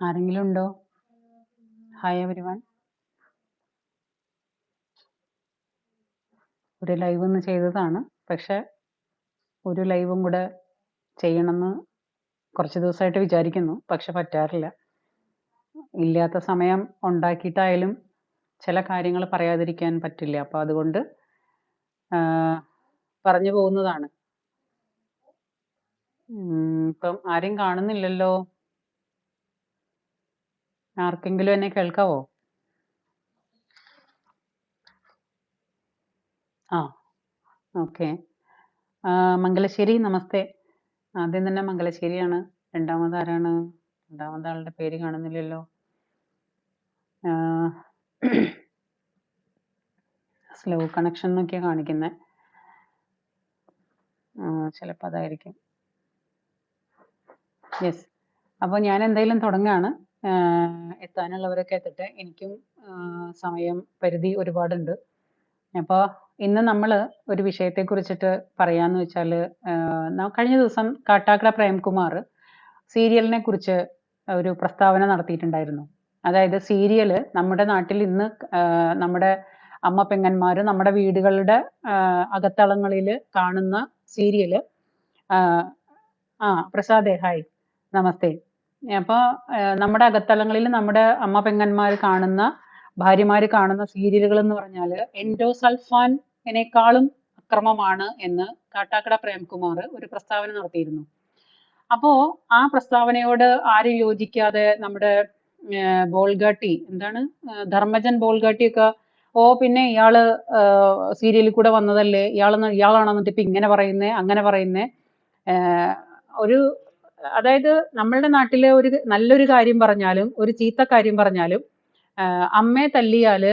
ആരെങ്കിലും ഉണ്ടോ? Hi everyone ഒരു ലൈവ് ഒന്ന് ചെയ്തതാണ്. പക്ഷെ ഒരു ലൈവും കൂടെ ചെയ്യണമെന്ന് കുറച്ച് ദിവസമായിട്ട് വിചാരിക്കുന്നു. പക്ഷെ പറ്റാറില്ല. ഇല്ലാത്ത സമയം ഉണ്ടാക്കിയിട്ടായാലും ചില കാര്യങ്ങൾ പറയാതിരിക്കാൻ പറ്റില്ല. അപ്പോൾ അതുകൊണ്ട് പറഞ്ഞു പോകുന്നതാണ്. ഇപ്പം ആരെയും കാണുന്നില്ലല്ലോ. ആർക്കെങ്കിലും എന്നെ കേൾക്കാവോ? ആ ഓക്കെ. മംഗലശ്ശേരി നമസ്തേ. ആദ്യം തന്നെ മംഗലശ്ശേരിയാണ്. രണ്ടാമത് ആരാണ് രണ്ടാമത് ആളുടെ പേര് കാണുന്നില്ലല്ലോ. സ്ലോ കണക്ഷൻ എന്നൊക്കെയാണ് കാണിക്കുന്നത് ചിലപ്പോൾ അതായിരിക്കും. യെസ്. അപ്പോൾ ഞാൻ എന്തായാലും തുടങ്ങുകയാണ് ആഹ് എത്താനുള്ളവരൊക്കെ എത്തട്ടെ. എനിക്കും സമയം പരിധി ഒരുപാടുണ്ട്. അപ്പോൾ ഇന്ന് നമ്മൾ ഒരു വിഷയത്തെ കുറിച്ചിട്ട് പറയാന്ന് വെച്ചാൽ കഴിഞ്ഞ ദിവസം കാട്ടാക്കട പ്രേംകുമാർ സീരിയലിനെ കുറിച്ച് ഒരു പ്രസ്താവന നടത്തിയിട്ടുണ്ടായിരുന്നു. അതായത് സീരിയൽ നമ്മുടെ നാട്ടിൽ ഇന്ന് നമ്മുടെ അമ്മ പെങ്ങന്മാര് നമ്മുടെ വീടുകളുടെ അകത്തളങ്ങളിൽ കാണുന്ന സീരിയൽ ആ പ്രസാദേ ഹായ് നമസ്തേ. അപ്പോൾ നമ്മുടെ അകത്തളങ്ങളിൽ നമ്മുടെ അമ്മ പെങ്ങന്മാർ കാണുന്ന ഭാര്യമാർ കാണുന്ന സീരിയലുകൾ എന്ന് പറഞ്ഞാൽ എൻഡോസൾഫാനിനേക്കാളും അക്രമമാണ് എന്ന് കാട്ടാക്കട പ്രേംകുമാർ ഒരു പ്രസ്താവന നടത്തിയിരുന്നു. അപ്പോ ആ പ്രസ്താവനയോട് ആരും യോജിക്കാതെ നമ്മുടെ ബോൾഗാട്ടി എന്താണ് ധർമ്മജൻ ബോൾഗാട്ടി ഒക്കെ ഓ പിന്നെ ഇയാൾ സീരിയലിൽ കൂടെ വന്നതല്ലേ ഇയാളെന്ന് ഇയാളാണോ എന്നിട്ട് ഇപ്പൊ ഇങ്ങനെ പറയുന്നേ അങ്ങനെ പറയുന്നേ ഒരു അതായത് നമ്മളുടെ നാട്ടിലെ ഒരു നല്ലൊരു കാര്യം പറഞ്ഞാലും ഒരു ചീത്ത കാര്യം പറഞ്ഞാലും അമ്മയെ തല്ലിയാൽ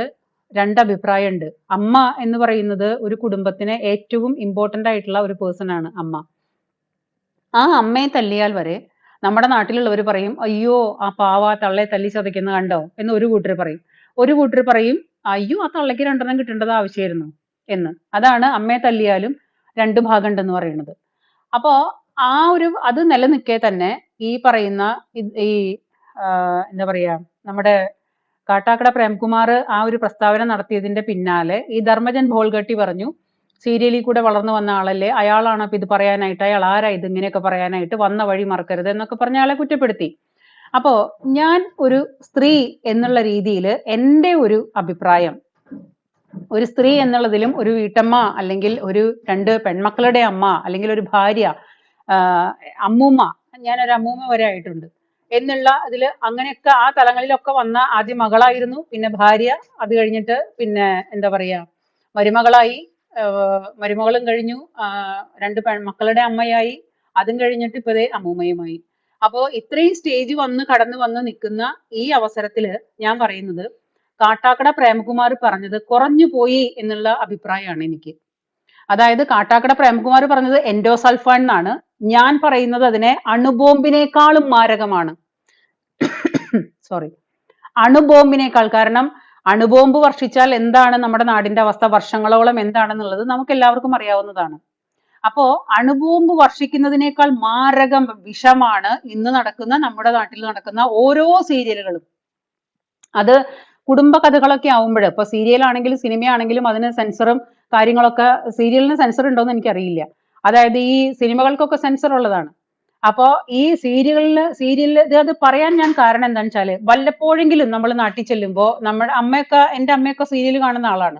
രണ്ട് അഭിപ്രായമുണ്ട് അമ്മ എന്ന് പറയുന്നത് ഒരു കുടുംബത്തിന് ഏറ്റവും ഇമ്പോർട്ടന്റ് ആയിട്ടുള്ള ഒരു പേഴ്സൺ ആണ് അമ്മ. ആ അമ്മയെ തല്ലിയാൽ വരെ നമ്മുടെ നാട്ടിലുള്ളവർ പറയും അയ്യോ ആ പാവ തള്ളയെ തല്ലി ചതയ്ക്കുന്ന കണ്ടോ? എന്ന് ഒരു കൂട്ടർ പറയും. ഒരു കൂട്ടർ പറയും അയ്യോ ആ തള്ളയ്ക്ക് രണ്ടെണ്ണം കിട്ടേണ്ടത് ആവശ്യമായിരുന്നു എന്ന്. അതാണ് അമ്മയെ തല്ലിയാലും രണ്ട് ഭാഗം ഉണ്ടെന്ന് പറയുന്നത്. അപ്പോ ആ ഒരു അത് നിലനിൽക്കെ തന്നെ ഈ പറയുന്ന ഈ എന്താ പറയാ നമ്മുടെ കാട്ടാക്കട പ്രേംകുമാർ ആ ഒരു പ്രസ്താവന നടത്തിയതിന്റെ പിന്നാലെ ഈ ധർമ്മജൻ ഭോൾഗട്ടി പറഞ്ഞു സീരിയലിൽ കൂടെ വളർന്നു വന്ന ആളല്ലേ അയാളാണ് അപ്പൊ ഇത് പറയാനായിട്ട് അയാൾ ആരാ ഇത് ഇങ്ങനെയൊക്കെ പറയാനായിട്ട് വന്ന വഴി മറക്കരുത് എന്നൊക്കെ പറഞ്ഞ ആളെ കുറ്റപ്പെടുത്തി. അപ്പോ ഞാൻ ഒരു സ്ത്രീ എന്നുള്ള രീതിയിൽ എന്റെ ഒരു അഭിപ്രായം ഒരു സ്ത്രീ എന്നുള്ളതിലും ഒരു വീട്ടമ്മ അല്ലെങ്കിൽ ഒരു രണ്ട് പെൺമക്കളുടെ അമ്മ അല്ലെങ്കിൽ ഒരു ഭാര്യ അമ്മൂമ്മ ഞാനൊരു അമ്മൂമ്മ വരെ ആയിട്ടുണ്ട്. എന്നുള്ള അതിൽ അങ്ങനെയൊക്കെ ആ തലങ്ങളിലൊക്കെ വന്ന ആദ്യം മകളായിരുന്നു. പിന്നെ ഭാര്യ അത് കഴിഞ്ഞിട്ട് പിന്നെ എന്താ പറയാ മരുമകളായി. മരുമകളും കഴിഞ്ഞു. രണ്ട് മക്കളുടെ അമ്മയായി. അതും കഴിഞ്ഞിട്ട് ഇപ്പോ ദേ അമ്മൂമ്മയുമായി. അപ്പോ ഇത്രയും സ്റ്റേജ് വന്ന് കടന്നു വന്ന് നിൽക്കുന്ന ഈ അവസരത്തിൽ ഞാൻ പറയുന്നത് കാട്ടാക്കട പ്രേമകുമാർ പറഞ്ഞത് കുറഞ്ഞു പോയി എന്നുള്ള അഭിപ്രായമാണ് എനിക്ക്. അതായത് കാട്ടാക്കട പ്രേമകുമാർ പറഞ്ഞത് എൻഡോസൾഫാൻ എന്നാണ്. ഞാൻ പറയുന്നത് അതിനെ അണുബോംബിനേക്കാളും മാരകമാണ്. സോറി അണുബോംബിനേക്കാൾ കാരണം അണുബോംബ് വർഷിച്ചാൽ എന്താണ് നമ്മുടെ നാടിന്റെ അവസ്ഥ? വർഷങ്ങളോളം എന്താണെന്നുള്ളത് നമുക്ക് എല്ലാവർക്കും അറിയാവുന്നതാണ്. അപ്പോ അണുബോംബ് വർഷിക്കുന്നതിനേക്കാൾ മാരകം വിഷമാണ് ഇന്ന് നടക്കുന്ന നമ്മുടെ നാട്ടിൽ നടക്കുന്ന ഓരോ സീരിയലുകളും. അത് കുടുംബ കഥകളൊക്കെ ആവുമ്പോൾ ഇപ്പൊ സീരിയലാണെങ്കിലും സിനിമയാണെങ്കിലും അതിന് സെൻസറും കാര്യങ്ങളൊക്കെ സീരിയലിന് സെൻസർ ഉണ്ടോന്ന് എനിക്കറിയില്ല. അതായത് ഈ സിനിമകൾക്കൊക്കെ സെൻസർ ഉള്ളതാണ്. അപ്പോ ഈ സീരിയലിൽ സീരിയലിൽ ഇത് അത് പറയാൻ ഞാൻ കാരണം എന്താണെന്ന് വെച്ചാൽ വല്ലപ്പോഴെങ്കിലും നമ്മൾ നാട്ടിൽ ചെല്ലുമ്പോൾ നമ്മുടെ അമ്മയൊക്കെ എന്റെ അമ്മയൊക്കെ സീരിയൽ കാണുന്ന ആളാണ്.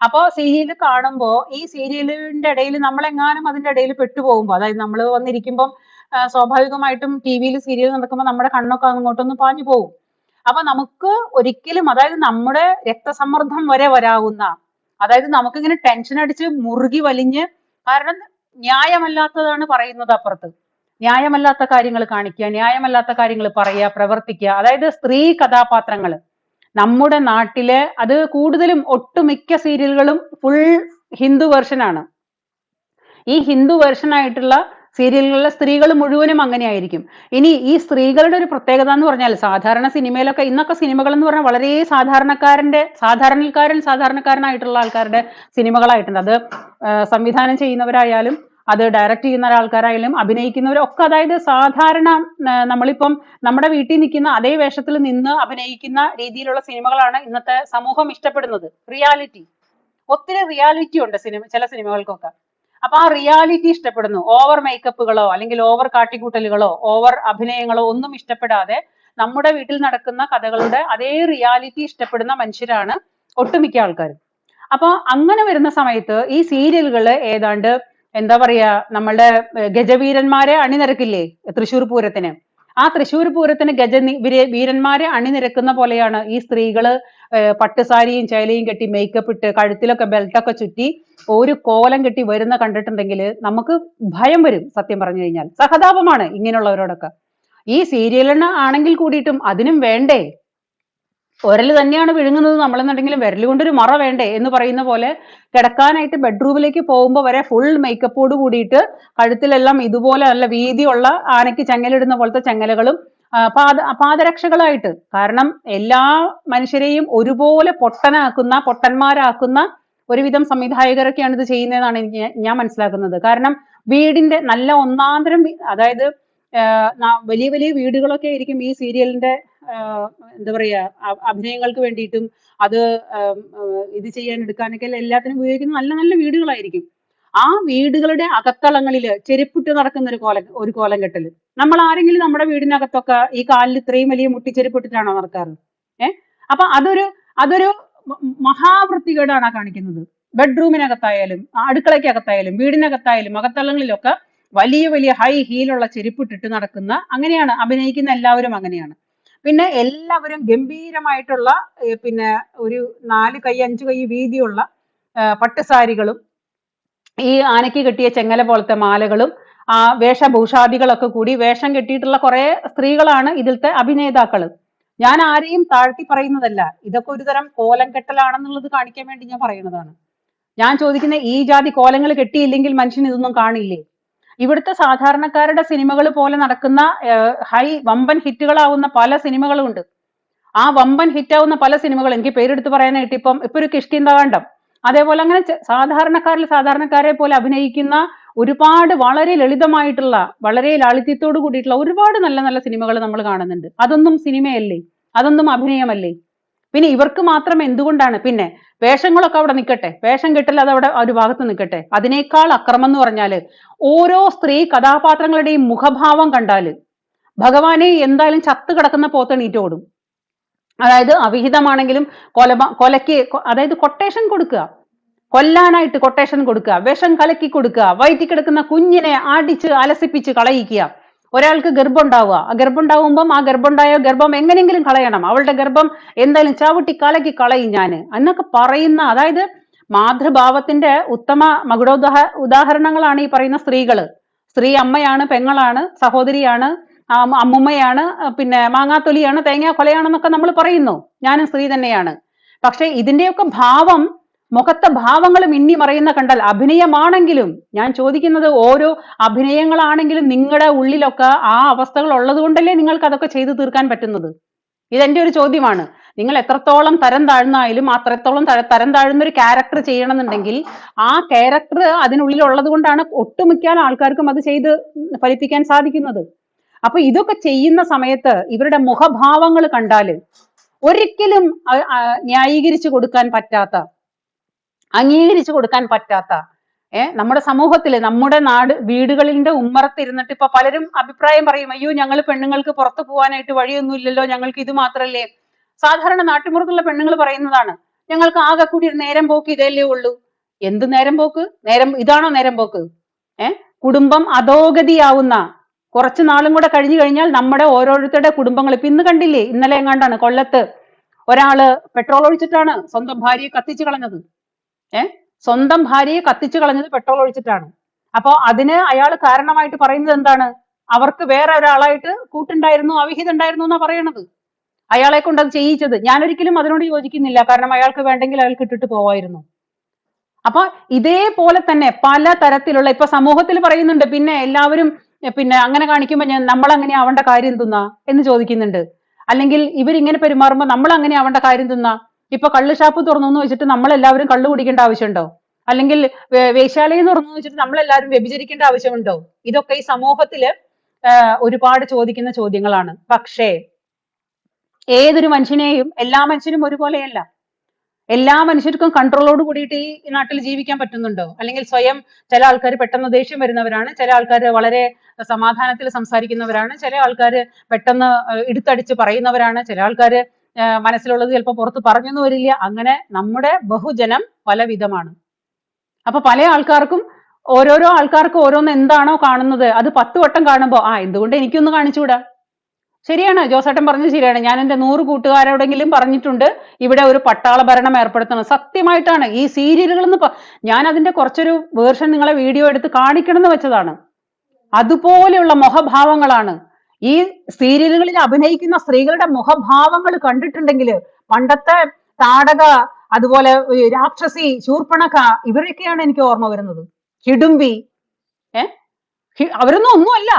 അപ്പോ സീരിയൽ കാണുമ്പോൾ ഈ സീരിയലിന്റെ ഇടയിൽ നമ്മളെങ്ങാനും അതിന്റെ ഇടയിൽ പെട്ടുപോകുമ്പോൾ അതായത് നമ്മൾ വന്നിരിക്കുമ്പോൾ സ്വാഭാവികമായിട്ടും ടി വിയിൽ സീരിയൽ നടക്കുമ്പോൾ നമ്മുടെ കണ്ണൊക്കെ അങ്ങോട്ടൊന്ന് പാഞ്ഞു പോകും. അപ്പൊ നമുക്ക് ഒരിക്കലും അതായത് നമ്മുടെ രക്തസമ്മർദ്ദം വരെ വരാവുന്ന അതായത് നമുക്കിങ്ങനെ ടെൻഷൻ അടിച്ച് മുറുകി വലിഞ്ഞ് കാരണം ന്യായമല്ലാത്തതാണ് പറയുന്നത് അപ്പുറത്ത്. ന്യായമല്ലാത്ത കാര്യങ്ങൾ കാണിക്കുക ന്യായമല്ലാത്ത കാര്യങ്ങൾ പറയുക പ്രവർത്തിക്കുക. അതായത് സ്ത്രീ കഥാപാത്രങ്ങൾ നമ്മുടെ നാട്ടിലെ അത് കൂടുതലും ഒട്ടുമിക്ക സീരിയലുകളും ഫുൾ ഹിന്ദു വേർഷൻ ആണ്. ഈ ഹിന്ദു വേർഷൻ ആയിട്ടുള്ള സീരിയലുകളിലെ സ്ത്രീകൾ മുഴുവനും അങ്ങനെയായിരിക്കും. ഇനി ഈ സ്ത്രീകളുടെ ഒരു പ്രത്യേകത എന്ന് പറഞ്ഞാൽ സാധാരണ സിനിമയിലൊക്കെ ഇന്നൊക്കെ സിനിമകൾ എന്ന് പറഞ്ഞാൽ വളരെ സാധാരണക്കാരന്റെ സാധാരണക്കാരൻ സാധാരണക്കാരനായിട്ടുള്ള ആൾക്കാരുടെ സിനിമകളായിട്ടുണ്ട്. അത് സംവിധാനം ചെയ്യുന്നവരായാലും അത് ഡയറക്റ്റ് ചെയ്യുന്ന ആൾക്കാരായാലും അഭിനയിക്കുന്നവരൊക്കെ അതായത് സാധാരണ നമ്മളിപ്പം നമ്മുടെ വീട്ടിൽ നിൽക്കുന്ന അതേ വേഷത്തിൽ നിന്ന് അഭിനയിക്കുന്ന രീതിയിലുള്ള സിനിമകളാണ് ഇന്നത്തെ സമൂഹം ഇഷ്ടപ്പെടുന്നത്. റിയാലിറ്റി. ഒത്തിരി റിയാലിറ്റി ഉണ്ട് സിനിമ ചില സിനിമകൾക്കൊക്കെ. അപ്പൊ ആ റിയാലിറ്റി ഇഷ്ടപ്പെടുന്നു. ഓവർ മേക്കപ്പുകളോ അല്ലെങ്കിൽ ഓവർ കാട്ടിക്കൂട്ടലുകളോ ഓവർ അഭിനയങ്ങളോ ഒന്നും ഇഷ്ടപ്പെടാതെ നമ്മുടെ വീട്ടിൽ നടക്കുന്ന കഥകളുടെ അതേ റിയാലിറ്റി ഇഷ്ടപ്പെടുന്ന മനുഷ്യരാണ് ഒട്ടുമിക്ക ആൾക്കാരും. അപ്പൊ അങ്ങനെ വരുന്ന സമയത്ത് ഈ സീരിയലുകൾ ഏതാണ്ട് എന്താ പറയാ നമ്മളുടെ ഗജവീരന്മാരെ അണിനിരക്കില്ലേ? തൃശൂർ പൂരത്തിന്. ആ തൃശ്ശൂർ പൂരത്തിന് ഗജ വീരന്മാരെ അണിനിരക്കുന്ന പോലെയാണ് ഈ സ്ത്രീകൾ പട്ടുസാരിയും ചേലയും കെട്ടി മേക്കപ്പ് ഇട്ട് കഴുത്തിലൊക്കെ ബെൽറ്റൊക്കെ ചുറ്റി ഒരു കോലം കെട്ടി വരുന്ന കണ്ടിട്ടുണ്ടെങ്കിൽ നമുക്ക് ഭയം വരും സത്യം പറഞ്ഞു കഴിഞ്ഞാൽ. സഹതാപമാണ് ഇങ്ങനെയുള്ളവരോടൊക്കെ. ഈ സീരിയലിന് ആണെങ്കിൽ കൂടിയിട്ടും അതിനും വേണ്ടേ? ഒരൽ തന്നെയാണ് വിഴുങ്ങുന്നത്. നമ്മളെന്നുണ്ടെങ്കിലും വിരൽ കൊണ്ടൊരു മറ വേണ്ടേ എന്ന് പറയുന്ന പോലെ കിടക്കാനായിട്ട് ബെഡ്റൂമിലേക്ക് പോകുമ്പോൾ വരെ ഫുൾ മേക്കപ്പോട് കൂടിയിട്ട് കഴുത്തിലെല്ലാം ഇതുപോലെ നല്ല വീതിയുള്ള ആനയ്ക്ക് ചങ്ങലിടുന്ന പോലത്തെ ചങ്ങലകളും പാദ പാദരക്ഷകളായിട്ട്. കാരണം എല്ലാ മനുഷ്യരെയും ഒരുപോലെ പൊട്ടനാക്കുന്ന പൊട്ടന്മാരാക്കുന്ന ഒരുവിധം സംവിധായകരൊക്കെയാണ് ഇത് ചെയ്യുന്നതെന്നാണ് എനിക്ക് ഞാൻ- മനസ്സിലാക്കുന്നത്. കാരണം വീടിന്റെ നല്ല ഒന്നാന്തരം അതായത് വലിയ വലിയ വീടുകളൊക്കെ ആയിരിക്കും ഈ സീരിയലിന്റെ എന്താ പറയാ അഭിനയങ്ങൾക്ക് വേണ്ടിയിട്ടും അത് ഇത് ചെയ്യാൻ എടുക്കാനൊക്കെ എല്ലാത്തിനും ഉപയോഗിക്കുന്ന നല്ല നല്ല വീടുകളായിരിക്കും. ആ വീടുകളുടെ അകത്തളങ്ങളിൽ ചെരുപ്പിട്ട് നടക്കുന്ന ഒരു കോല ഒരു കോലം കെട്ടൽ നമ്മൾ ആരെങ്കിലും നമ്മുടെ വീടിനകത്തൊക്കെ ഈ കാലിൽ ഇത്രയും വലിയ മുട്ടിച്ചെരുപ്പിട്ടിട്ടാണോ നടക്കാറ്? ഏഹ് അപ്പൊ അതൊരു അതൊരു മഹാവൃത്തികേടാണ് കാണിക്കുന്നത്. ബെഡ്റൂമിനകത്തായാലും അടുക്കളയ്ക്കകത്തായാലും വീടിനകത്തായാലും അകത്തളങ്ങളിലൊക്കെ വലിയ വലിയ ഹൈ ഹീലുള്ള ചെരുപ്പിട്ടിട്ട് നടക്കുന്ന അങ്ങനെയാണ് അഭിനയിക്കുന്ന എല്ലാവരും അങ്ങനെയാണ്. പിന്നെ എല്ലാവരും ഗംഭീരമായിട്ടുള്ള പിന്നെ ഒരു നാല് കൈ അഞ്ച് കൈ വീതിയുള്ള പട്ടുസാരികളും ഈ ആനയ്ക്ക് കെട്ടിയ ചെങ്ങല പോലത്തെ മാലകളും ആ വേഷഭൂഷാദികളൊക്കെ കൂടി വേഷം കെട്ടിയിട്ടുള്ള കുറെ സ്ത്രീകളാണ് ഇതിലത്തെ അഭിനേതാക്കൾ ഞാൻ ആരെയും താഴ്ത്തി പറയുന്നതല്ല. ഇതൊക്കെ ഒരു തരം കോലം കെട്ടലാണെന്നുള്ളത് കാണിക്കാൻ വേണ്ടി ഞാൻ പറയുന്നതാണ്. ഞാൻ ചോദിക്കുന്ന ഈ ജാതി കോലങ്ങൾ കെട്ടിയില്ലെങ്കിൽ മനുഷ്യൻ ഇതൊന്നും കാണില്ലേ? ഇവിടുത്തെ സാധാരണക്കാരുടെ സിനിമകൾ പോലെ നടക്കുന്ന ഹൈ വമ്പൻ ഹിറ്റുകളാവുന്ന പല സിനിമകളും ഉണ്ട് ആ വമ്പൻ ഹിറ്റാവുന്ന പല സിനിമകൾ എനിക്ക് പേരെടുത്ത് പറയാനായിട്ട് ഇപ്പം ഇപ്പൊ ഒരു കിഷ്കിന്താകാന്ഡം അതേപോലെ അങ്ങനെ സാധാരണക്കാരിൽ സാധാരണക്കാരെ പോലെ അഭിനയിക്കുന്ന ഒരുപാട് വളരെ ലളിതമായിട്ടുള്ള വളരെ ലാളിത്യത്തോട് കൂടിയിട്ടുള്ള ഒരുപാട് നല്ല നല്ല സിനിമകൾ നമ്മൾ കാണുന്നുണ്ട്. അതൊന്നും സിനിമയല്ലേ? അതൊന്നും അഭിനയമല്ലേ? പിന്നെ ഇവർക്ക് മാത്രം എന്തുകൊണ്ടാണ്? പിന്നെ വേഷങ്ങളൊക്കെ അവിടെ നിൽക്കട്ടെ വേഷം കിട്ടൽ അത് അവിടെ ഒരു ഭാഗത്ത് നിൽക്കട്ടെ അതിനേക്കാൾ അക്രമം എന്ന് പറഞ്ഞാൽ ഓരോ സ്ത്രീ കഥാപാത്രങ്ങളുടെയും മുഖഭാവം കണ്ടാൽ ഭഗവാനെ എന്തായാലും ചത്തു കിടക്കുന്ന പോത്തെണീറ്റ് ഓടും. അതായത് അവിഹിതമാണെങ്കിലും കൊല കൊലയ്ക്ക് അതായത് കൊട്ടേഷൻ കൊടുക്കുക. കൊല്ലാനായിട്ട് കൊട്ടേഷൻ കൊടുക്കുക. വിഷം കലക്കി കൊടുക്കുക. വയറ്റി കിടക്കുന്ന കുഞ്ഞിനെ അടിച്ച് അലസിപ്പിച്ച് കളയിക്കുക. ഒരാൾക്ക് ഗർഭം ഉണ്ടാവുക ആ ഗർഭം ഉണ്ടാവുമ്പം ആ ഗർഭം ഉണ്ടായ ഗർഭം എങ്ങനെയെങ്കിലും കളയണം. അവളുടെ ഗർഭം എന്തായാലും ചവിട്ടി കലക്കി കളയും ഞാൻ എന്നൊക്കെ പറയുന്ന അതായത് മാതൃഭാവത്തിന്റെ ഉത്തമ മകുടോദാഹ ഉദാഹരണങ്ങളാണ് ഈ പറയുന്ന സ്ത്രീകൾ സ്ത്രീ അമ്മയാണ് പെങ്ങളാണ് സഹോദരിയാണ് അമ്മുമ്മയാണ് പിന്നെ മാങ്ങാത്തൊലിയാണ് തേങ്ങാ കൊലയാണെന്നൊക്കെ നമ്മൾ പറയുന്നു. ഞാനും സ്ത്രീ തന്നെയാണ്. പക്ഷെ ഇതിന്റെയൊക്കെ ഭാവം മുഖത്തെ ഭാവങ്ങൾ മിന്നി മറയുന്ന കണ്ടാൽ അഭിനയമാണെങ്കിലും ഞാൻ ചോദിക്കുന്നത് ഓരോ അഭിനയങ്ങളാണെങ്കിലും നിങ്ങളുടെ ഉള്ളിലൊക്കെ ആ അവസ്ഥകൾ ഉള്ളത് കൊണ്ടല്ലേ നിങ്ങൾക്ക് അതൊക്കെ ചെയ്തു തീർക്കാൻ പറ്റുന്നത്? ഇതെന്റെ ഒരു ചോദ്യമാണ്. നിങ്ങൾ എത്രത്തോളം തരം താഴ്ന്നായാലും അത്രത്തോളം തരം താഴ്ന്ന ഒരു ക്യാരക്ടർ ചെയ്യണമെന്നുണ്ടെങ്കിൽ ആ ക്യാരക്ടർ അതിനുള്ളിൽ ഉള്ളത് കൊണ്ടാണ് ഒട്ടുമിക്ക ആൾക്കാർക്കും അത് ചെയ്ത് ഫലിപ്പിക്കാൻ സാധിക്കുന്നത്. അപ്പൊ ഇതൊക്കെ ചെയ്യുന്ന സമയത്ത് ഇവരുടെ മുഖഭാവങ്ങൾ കണ്ടാൽ ഒരിക്കലും ന്യായീകരിച്ചു കൊടുക്കാൻ പറ്റാത്ത അംഗീകരിച്ചു കൊടുക്കാൻ പറ്റാത്ത ഏഹ് നമ്മുടെ സമൂഹത്തിൽ നമ്മുടെ നാട് വീടുകളിന്റെ ഉമ്മറത്ത് ഇരുന്നിട്ട് ഇപ്പൊ പലരും അഭിപ്രായം പറയും അയ്യോ ഞങ്ങൾ പെണ്ണുങ്ങൾക്ക് പുറത്തു പോകാനായിട്ട് വഴിയൊന്നുമില്ലല്ലോ ഞങ്ങൾക്ക് ഇത് മാത്രല്ലേ? സാധാരണ നാട്ടിൻപുറത്തുള്ള പെണ്ണുങ്ങൾ പറയുന്നതാണ് ഞങ്ങൾക്ക് ആകെ കൂടി ഒരു നേരം പോക്ക് ഇതല്ലേ ഉള്ളൂ. എന്ത് നേരം പോക്ക്? നേരം ഇതാണോ നേരം പോക്ക്? ഏർ കുടുംബം അധോഗതിയാവുന്ന കുറച്ചു നാളും കൂടെ കഴിഞ്ഞു കഴിഞ്ഞാൽ നമ്മുടെ ഓരോരുത്തരുടെ കുടുംബങ്ങൾ ഇപ്പൊ ഇന്ന് കണ്ടില്ലേ ഇന്നലെ എങ്ങാണ്ടാണ് കൊല്ലത്ത് ഒരാൾ പെട്രോൾ ഒഴിച്ചിട്ടാണ് സ്വന്തം ഭാര്യയെ കത്തിച്ചു കളഞ്ഞത്. ഏ? സ്വന്തം ഭാര്യയെ കത്തിച്ചു കളഞ്ഞത് പെട്രോൾ ഒഴിച്ചിട്ടാണ്. അപ്പോ അതിന് അയാൾ കാരണമായിട്ട് പറയുന്നത് എന്താണ്? അവർക്ക് വേറെ ഒരാളായിട്ട് കൂട്ടുണ്ടായിരുന്നു അവിഹിതം ഉണ്ടായിരുന്നു എന്നാ പറയണത്. അയാളെ കൊണ്ട് അത് ചെയ്യിച്ചത്. ഞാൻ ഒരിക്കലും അതിനോട് യോജിക്കുന്നില്ല. കാരണം അയാൾക്ക് വേണ്ടെങ്കിൽ അയാൾക്ക് ഇട്ടിട്ട് പോവായിരുന്നു. അപ്പൊ ഇതേപോലെ തന്നെ പല തരത്തിലുള്ള ഇപ്പൊ സമൂഹത്തിൽ പറയുന്നുണ്ട് പിന്നെ എല്ലാവരും പിന്നെ അങ്ങനെ കാണിക്കുമ്പോ ഞാൻ നമ്മൾ അങ്ങനെ ആവേണ്ട കാര്യം എന്തുന്നാ? എന്ന് ചോദിക്കുന്നുണ്ട്. അല്ലെങ്കിൽ ഇവരിങ്ങനെ പെരുമാറുമ്പോൾ നമ്മൾ അങ്ങനെ ആവേണ്ട കാര്യം എന്തുന്നാ? ഇപ്പൊ കള്ള് ഷാപ്പ് തുറന്നു എന്ന് വെച്ചിട്ട് നമ്മൾ എല്ലാവരും കള്ളു കുടിക്കേണ്ട ആവശ്യമുണ്ടോ? അല്ലെങ്കിൽ വേശ്യാലയം തുറന്നു വെച്ചിട്ട് നമ്മൾ എല്ലാവരും വ്യഭിചരിക്കേണ്ട ആവശ്യമുണ്ടോ? ഇതൊക്കെ ഈ സമൂഹത്തിൽ ഒരുപാട് ചോദിക്കുന്ന ചോദ്യങ്ങളാണ്. പക്ഷേ ഏതൊരു മനുഷ്യനെയും എല്ലാ മനുഷ്യരും ഒരുപോലെയല്ല. എല്ലാ മനുഷ്യർക്കും കൺട്രോളോട് കൂടിയിട്ട് ഈ നാട്ടിൽ ജീവിക്കാൻ പറ്റുന്നുണ്ടോ? അല്ലെങ്കിൽ സ്വയം ചില ആൾക്കാർ പെട്ടെന്ന് ദേഷ്യം വരുന്നവരാണ് ചില ആൾക്കാർ വളരെ സമാധാനത്തിൽ സംസാരിക്കുന്നവരാണ് ചില ആൾക്കാർ പെട്ടെന്ന് ഇടുത്തടിച്ച് പറയുന്നവരാണ് ചില ആൾക്കാർ മനസ്സിലുള്ളത് ചിലപ്പോൾ പുറത്ത് പറഞ്ഞൊന്നും വരില്ല. അങ്ങനെ നമ്മുടെ ബഹുജനം പലവിധമാണ്. അപ്പൊ പല ആൾക്കാർക്കും ഓരോരോ ആൾക്കാർക്ക് ഓരോന്ന് എന്താണോ കാണുന്നത് അത് പത്ത് വട്ടം കാണുമ്പോൾ ആ എന്തുകൊണ്ട് എനിക്കൊന്ന് കാണിച്ചുകൂടാ? ശരിയാണ് ജോസേട്ടൻ പറഞ്ഞത് ശരിയാണ്. ഞാൻ എന്റെ നൂറ് കൂട്ടുകാരോടെങ്കിലും പറഞ്ഞിട്ടുണ്ട് ഇവിടെ ഒരു പട്ടാള ഭരണം ഏർപ്പെടുത്തണം. സത്യമായിട്ടാണ്. ഈ സീരിയലുകൾ എന്ന് ഞാൻ അതിന്റെ കുറച്ചൊരു വേർഷൻ നിങ്ങളെ വീഡിയോ എടുത്ത് കാണിക്കണം എന്ന് വെച്ചതാണ്. അതുപോലെയുള്ള മുഖഭാവങ്ങളാണ് ഈ സീരിയലുകളിൽ അഭിനയിക്കുന്ന സ്ത്രീകളുടെ മുഖഭാവങ്ങൾ കണ്ടിട്ടുണ്ടെങ്കിൽ പണ്ടത്തെ താടക അതുപോലെ രാക്ഷസി ശൂർപ്പണക്ക ഇവരൊക്കെയാണ് എനിക്ക് ഓർമ്മ വരുന്നത്. ഹിഡുംബി. ഏ? അവരൊന്നും ഒന്നുമല്ല.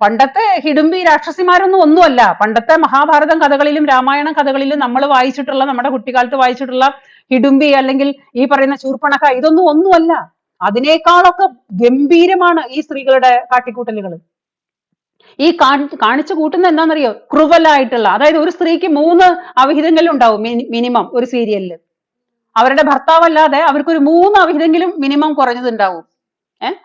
പണ്ടത്തെ ഹിഡുംബി രാക്ഷസിമാരൊന്നും ഒന്നുമല്ല. പണ്ടത്തെ മഹാഭാരതം കഥകളിലും രാമായണ കഥകളിലും നമ്മൾ വായിച്ചിട്ടുള്ള നമ്മുടെ കുട്ടിക്കാലത്ത് വായിച്ചിട്ടുള്ള ഹിഡുംബി അല്ലെങ്കിൽ ഈ പറയുന്ന ചൂർപ്പണക്ക ഇതൊന്നും ഒന്നുമല്ല. അതിനേക്കാളൊക്കെ ഗംഭീരമാണ് ഈ സ്ത്രീകളുടെ കാട്ടിക്കൂട്ടലുകൾ. ഈ കാണിച്ചു കൂട്ടുന്ന എന്താണെന്നറിയോ? ക്രുവലായിട്ടുള്ള അതായത് ഒരു സ്ത്രീക്ക് മൂന്ന് അവിഹിതങ്ങളും ഉണ്ടാവും മിനിമം ഒരു സീരിയലിൽ അവരുടെ ഭർത്താവല്ലാതെ അവർക്കൊരു മൂന്ന് അവിഹിതെങ്കിലും മിനിമം കുറഞ്ഞതുണ്ടാവും. ഏഹ്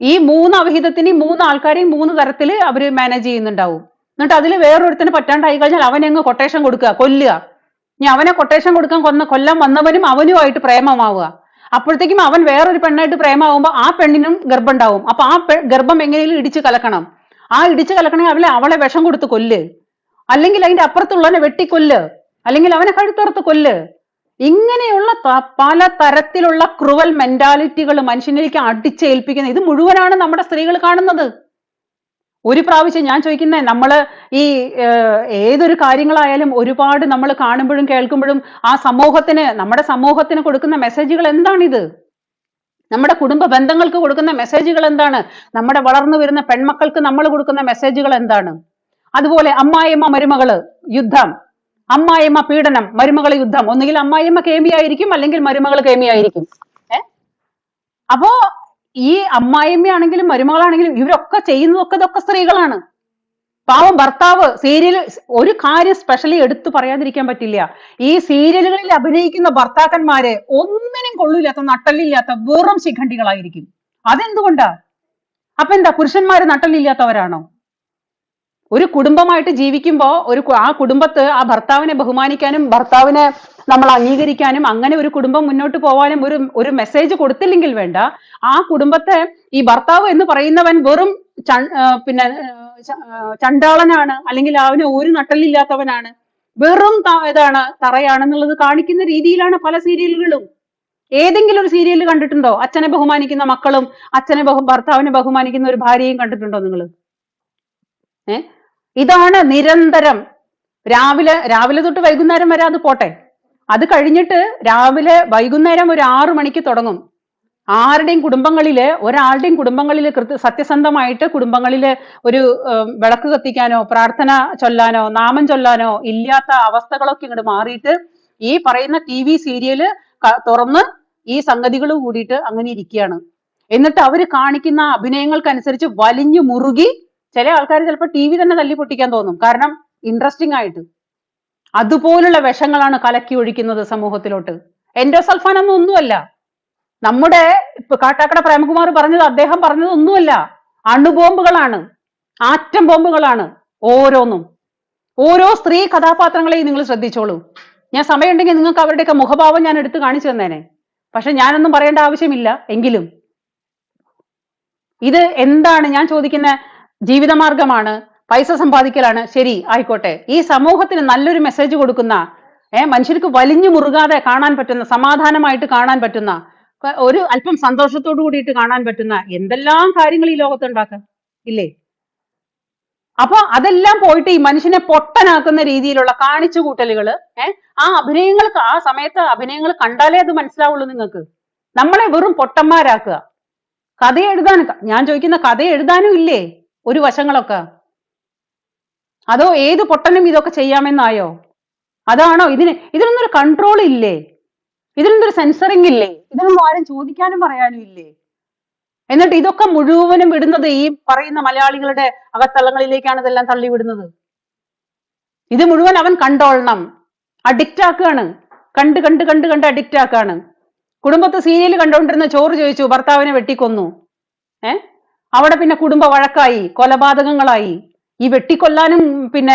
ഈ മൂന്ന് അവിഹിതത്തിന് മൂന്ന് ആൾക്കാരെയും മൂന്ന് തരത്തിൽ അവർ മാനേജ് ചെയ്യുന്നുണ്ടാവും. എന്നിട്ട് അതിൽ വേറൊരുത്തിന് പറ്റാണ്ടായി കഴിഞ്ഞാൽ അവനങ്ങ് കൊട്ടേഷൻ കൊടുക്കുക കൊല്ലുക. ഇനി അവനെ കൊട്ടേഷൻ കൊടുക്കാൻ കൊന്ന കൊല്ലം വന്നവനും അവനുമായിട്ട് പ്രേമമാവുക. അപ്പോഴത്തേക്കും അവൻ വേറൊരു പെണ്ണായിട്ട് പ്രേമാവുമ്പോ ആ പെണ്ണിനും ഗർഭം ഉണ്ടാവും. അപ്പൊ ആ ഗർഭം എങ്ങനെയും ഇടിച്ചു കലക്കണം. ആ ഇടിച്ചു കലക്കണമെങ്കിൽ അവളെ അവളെ വിഷം കൊടുത്ത് കൊല്ല്. അല്ലെങ്കിൽ അതിന്റെ അപ്പുറത്തുള്ളവനെ വെട്ടിക്കൊല്ല്. അല്ലെങ്കിൽ അവനെ കഴുത്തറുത്ത് കൊല്ല്. ഇങ്ങനെയുള്ള പല തരത്തിലുള്ള ക്രുവൽ മെന്റാലിറ്റികൾ മനുഷ്യനിലേക്ക് അടിച്ചേൽപ്പിക്കുന്നത് ഇത് മുഴുവനാണ് നമ്മുടെ സ്ത്രീകൾ കാണുന്നത്. ഒരു പ്രാവശ്യം ഞാൻ ചോദിക്കുന്നത് നമ്മൾ ഈ ഏതൊരു കാര്യങ്ങളായാലും ഒരുപാട് നമ്മൾ കാണുമ്പോഴും കേൾക്കുമ്പോഴും ആ സമൂഹത്തിന് നമ്മുടെ സമൂഹത്തിന് കൊടുക്കുന്ന മെസ്സേജുകൾ എന്താണിത്? നമ്മുടെ കുടുംബ ബന്ധങ്ങൾക്ക് കൊടുക്കുന്ന മെസ്സേജുകൾ എന്താണ്? നമ്മുടെ വളർന്നു വരുന്ന പെൺമക്കൾക്ക് നമ്മൾ കൊടുക്കുന്ന മെസ്സേജുകൾ എന്താണ്? അതുപോലെ അമ്മായിയമ്മ മരുമകൾ യുദ്ധം. അമ്മായിയമ്മ പീഡനം മരുമകൾ യുദ്ധം. ഒന്നുകിൽ അമ്മായിയമ്മ കേമിയായിരിക്കും അല്ലെങ്കിൽ മരുമകൾ കേമിയായിരിക്കും ഏ? അപ്പോ ഈ അമ്മായിയമ്മയാണെങ്കിലും മരുമകളാണെങ്കിലും ഇവരൊക്കെ ചെയ്യുന്നതൊക്കെ ഇതൊക്കെ സ്ത്രീകളാണ്. പാവം ഭർത്താവ് സീരിയൽ ഒരു കാര്യം സ്പെഷ്യലി എടുത്തു പറയാതിരിക്കാൻ പറ്റില്ല. ഈ സീരിയലുകളിൽ അഭിനയിക്കുന്ന ഭർത്താക്കന്മാരെ ഒന്നിനും കൊള്ളില്ലാത്ത നട്ടലില്ലാത്ത വെറും ശിഖണ്ഡികളായിരിക്കും. അതെന്തുകൊണ്ടാ? അപ്പൊ എന്താ പുരുഷന്മാര് നട്ടലില്ലാത്തവരാണോ? ഒരു കുടുംബമായിട്ട് ജീവിക്കുമ്പോ ഒരു ആ കുടുംബത്ത് ആ ഭർത്താവിനെ ബഹുമാനിക്കാനും ഭർത്താവിനെ നമ്മൾ അംഗീകരിക്കാനും അങ്ങനെ ഒരു കുടുംബം മുന്നോട്ട് പോവാനും ഒരു ഒരു മെസ്സേജ് കൊടുത്തില്ലെങ്കിൽ വേണ്ട. ആ കുടുംബത്തെ ഈ ഭർത്താവ് എന്ന് പറയുന്നവൻ വെറും പിന്നെ ചണ്ടാളനാണ് അല്ലെങ്കിൽ അവന് ഒരു നട്ടലില്ലാത്തവനാണ്. വെറും ഇതാണ് തറയാണെന്നുള്ളത് കാണിക്കുന്ന രീതിയിലാണ് പല സീരിയലുകളും. ഏതെങ്കിലും ഒരു സീരിയൽ കണ്ടിട്ടുണ്ടോ? അച്ഛനെ ബഹുമാനിക്കുന്ന മക്കളും അച്ഛനെ ബഹു ഭർത്താവിനെ ബഹുമാനിക്കുന്ന ഒരു ഭാര്യയും കണ്ടിട്ടുണ്ടോ നിങ്ങൾ ഏ? ഇതാണ് നിരന്തരം. രാവിലെ രാവിലെ തൊട്ട് വൈകുന്നേരം വരെ അത് പോട്ടെ. അത് കഴിഞ്ഞിട്ട് രാവിലെ വൈകുന്നേരം ഒരു ആറു മണിക്ക് തുടങ്ങും. ആരുടെയും കുടുംബങ്ങളിൽ ഒരാളുടെയും കുടുംബങ്ങളിൽ കൃത്യ സത്യസന്ധമായിട്ട് കുടുംബങ്ങളിൽ ഒരു വിളക്ക് കത്തിക്കാനോ പ്രാർത്ഥന ചൊല്ലാനോ നാമം ചൊല്ലാനോ ഇല്ലാത്ത അവസ്ഥകളൊക്കെ ഇങ്ങോട്ട് മാറിയിട്ട് ഈ പറയുന്ന ടി വി സീരിയൽ തുറന്ന് ഈ സംഗതികൾ കൂടിയിട്ട് അങ്ങനെ ഇരിക്കുകയാണ് എന്നിട്ട് അവർ കാണിക്കുന്ന അഭിനയങ്ങൾക്കനുസരിച്ച് വലിഞ്ഞു മുറുകി ചില ആൾക്കാർ ചിലപ്പോൾ ടി വി തന്നെ തല്ലി പൊട്ടിക്കാൻ തോന്നും. കാരണം ഇൻട്രസ്റ്റിംഗ് ആയിട്ട്. അതുപോലുള്ള വിഷങ്ങളാണ് കലക്കി ഒഴിക്കുന്നത് സമൂഹത്തിലോട്ട്. എൻഡോസൾഫാൻ ഒന്നും ഒന്നുമല്ല. നമ്മുടെ കാട്ടാക്കട പ്രേമകുമാർ പറഞ്ഞത് അദ്ദേഹം പറഞ്ഞത് ഒന്നുമല്ല. അണുബോംബുകളാണ് ആറ്റം ബോംബുകളാണ് ഓരോന്നും. ഓരോ സ്ത്രീ കഥാപാത്രങ്ങളെയും നിങ്ങൾ ശ്രദ്ധിച്ചോളൂ. ഞാൻ സമയമുണ്ടെങ്കിൽ നിങ്ങൾക്ക് അവരുടെയൊക്കെ മുഖഭാവം ഞാൻ എടുത്തു കാണിച്ചു തന്നേനെ. പക്ഷെ ഞാനൊന്നും പറയേണ്ട ആവശ്യമില്ല എങ്കിലും. ഇത് എന്താണ് ഞാൻ ചോദിക്കുന്ന ജീവിതമാർഗമാണ് പൈസ സമ്പാദിക്കലാണ്? ശരി ആയിക്കോട്ടെ. ഈ സമൂഹത്തിന് നല്ലൊരു മെസ്സേജ് കൊടുക്കുന്ന ഏഹ് മനുഷ്യർക്ക് വലിഞ്ഞു മുറുകാതെ കാണാൻ പറ്റുന്ന സമാധാനമായിട്ട് കാണാൻ പറ്റുന്ന ഒരു അല്പം സന്തോഷത്തോടു കൂടിയിട്ട് കാണാൻ പറ്റുന്ന എന്തെല്ലാം കാര്യങ്ങൾ ഈ ലോകത്ത് ഉണ്ടാക്കാം ഇല്ലേ? അപ്പൊ അതെല്ലാം പോയിട്ട് ഈ മനുഷ്യനെ പൊട്ടനാക്കുന്ന രീതിയിലുള്ള കാണിച്ചു കൂട്ടലുകൾ ഏഹ് ആ അഭിനയങ്ങൾ ആ സമയത്ത് അഭിനയങ്ങൾ കണ്ടാലേ അത് മനസ്സിലാവുള്ളൂ നിങ്ങൾക്ക്. നമ്മളെ വെറും പൊട്ടന്മാരാക്കുക. കഥ എഴുതാൻ ഞാൻ ചോദിക്കുന്ന കഥ എഴുതാനും ഇല്ലേ? ഒരു വശങ്ങളൊക്കെ. അതോ ഏത് പൊട്ടനും ഇതൊക്കെ ചെയ്യാമെന്നായോ? അതാണോ ഇതിന് ഇതിനൊന്നും ഒരു കൺട്രോൾ ഇല്ലേ? ഇതിനെന്തൊരു സെൻസറിങ് ഇല്ലേ? ഇതിനൊന്നും ആരും ചോദിക്കാനും പറയാനും ഇല്ലേ? എന്നിട്ട് ഇതൊക്കെ മുഴുവനും വിടുന്നത് ഈ പറയുന്ന മലയാളികളുടെ അകത്തളങ്ങളിലേക്കാണ് ഇതെല്ലാം തള്ളി വിടുന്നത് ഇത് മുഴുവൻ അവൻ കണ്ടോളണം. അഡിക്റ്റ് ആക്കുകയാണ്. കണ്ട് കണ്ട് കണ്ട് കണ്ട് അഡിക്റ്റ് ആക്കുകയാണ്. കുടുംബത്തെ സീരിയൽ കണ്ടുകൊണ്ടിരുന്ന ചോറ് ചോദിച്ചു ഭർത്താവിനെ വെട്ടിക്കൊന്നു. ഏ? അവിടെ പിന്നെ കുടുംബ വഴക്കായി കൊലപാതകങ്ങളായി. ഈ വെട്ടിക്കൊല്ലാനും പിന്നെ